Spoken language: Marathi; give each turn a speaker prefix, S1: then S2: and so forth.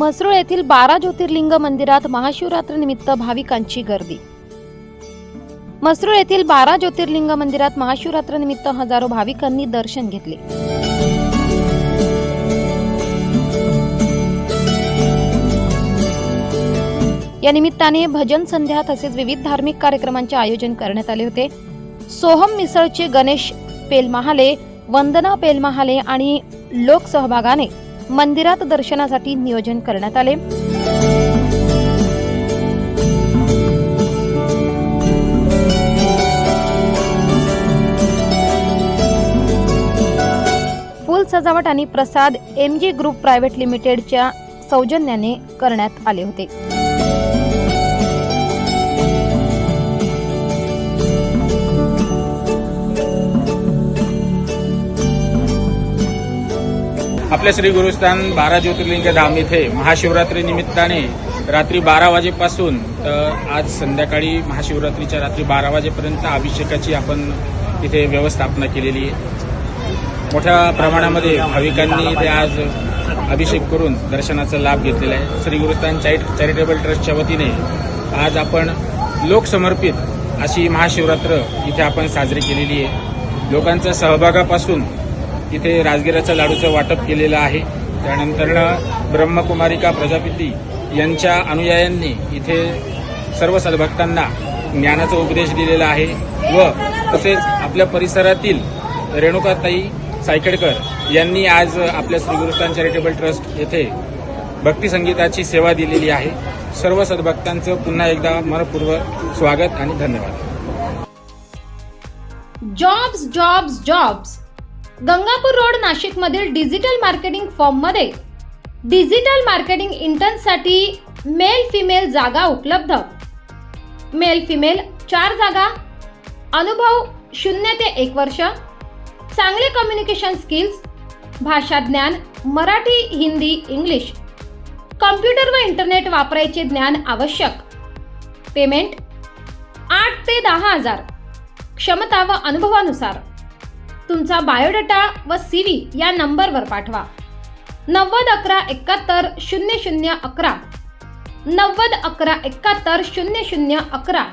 S1: म्हसरूळ येथील बारा ज्योतिर्लिंग मंदिरात महाशिवरात्रीनिमित्त भाविकांची गर्दी. म्हसरूळ येथील बारा ज्योतिर्लिंग मंदिरात महाशिवरात्रीनिमित्त हजारो भाविकांनी दर्शन घेतले. या निमित्ताने भजन संध्या तसेच विविध धार्मिक कार्यक्रमांचे आयोजन करण्यात आले होते. सोहम मिसळचे गणेश पेलमहाले वंदना पेलमहाले आणि लोकसहभागाने मंदिरात दर्शनासाठी नियोजन करण्यात आले. फुल सजावट आणि Prasad M G group private लिमिटेडच्या सौजन्याने करण्यात आले होते.
S2: आपल्या श्री गुरुस्थान बारा ज्योतिर्लिंग धाम इथे महाशिवरात्री निमित्ताने रात्री बारा वाजेपासून तर आज संध्याकाळी महाशिवरात्रीच्या रात्री बारा वाजेपर्यंत अभिषेकाची आपण इथे व्यवस्थापना केलेली आहे. मोठ्या प्रमाणामध्ये भाविकांनी इथे आज अभिषेक करून दर्शनाचा लाभ घेतलेला आहे. श्री गुरुस्थान चॅरिट चॅरिटेबल ट्रस्टच्या वतीने आज आपण लोकसमर्पित अशी महाशिवरात्र इथे आपण साजरी केलेली आहे. लोकांच्या सहभागापासून इथे राजगिराच्या लाडूचं वाटप केलेलं आहे. त्यानंतरनं ब्रह्मकुमारिका प्रजापती यांच्या अनुयायांनी इथे सर्व सद्भक्तांना ज्ञानाचा उपदेश दिलेला आहे व तसेच आपल्या परिसरातील रेणुकाताई सायकेडकर यांनी आज आपल्या श्रीगुरुस्थान चॅरिटेबल ट्रस्ट येथे भक्ती संगीताची सेवा दिलेली आहे. सर्व सद्भक्तांचं पुन्हा एकदा मनपूर्वक स्वागत आणि धन्यवाद.
S1: Jobs jobs jobs Gangapur road Nashik मधील डिजिटल मार्केटिंग फॉर्ममध्ये डिजिटल मार्केटिंग इंटर्नसाठी मेल फिमेल जागा उपलब्ध. मेल फिमेल चार जागा अनुभव शून्य ते एक वर्ष चांगले कम्युनिकेशन स्किल्स भाषा ज्ञान मराठी हिंदी इंग्लिश कम्प्युटर व इंटरनेट वापरायचे ज्ञान आवश्यक. पेमेंट आठ ते दहा हजार. क्षमता व अनुभवानुसार. तुमचा बायोडेटा व सी व्ही या नंबरवर पाठवा. नव्वद अकरा एकाहत्तर शून्य शून्य अकरा. नव्वद अकरा एकाहत्तर शून्य शून्य अकरा.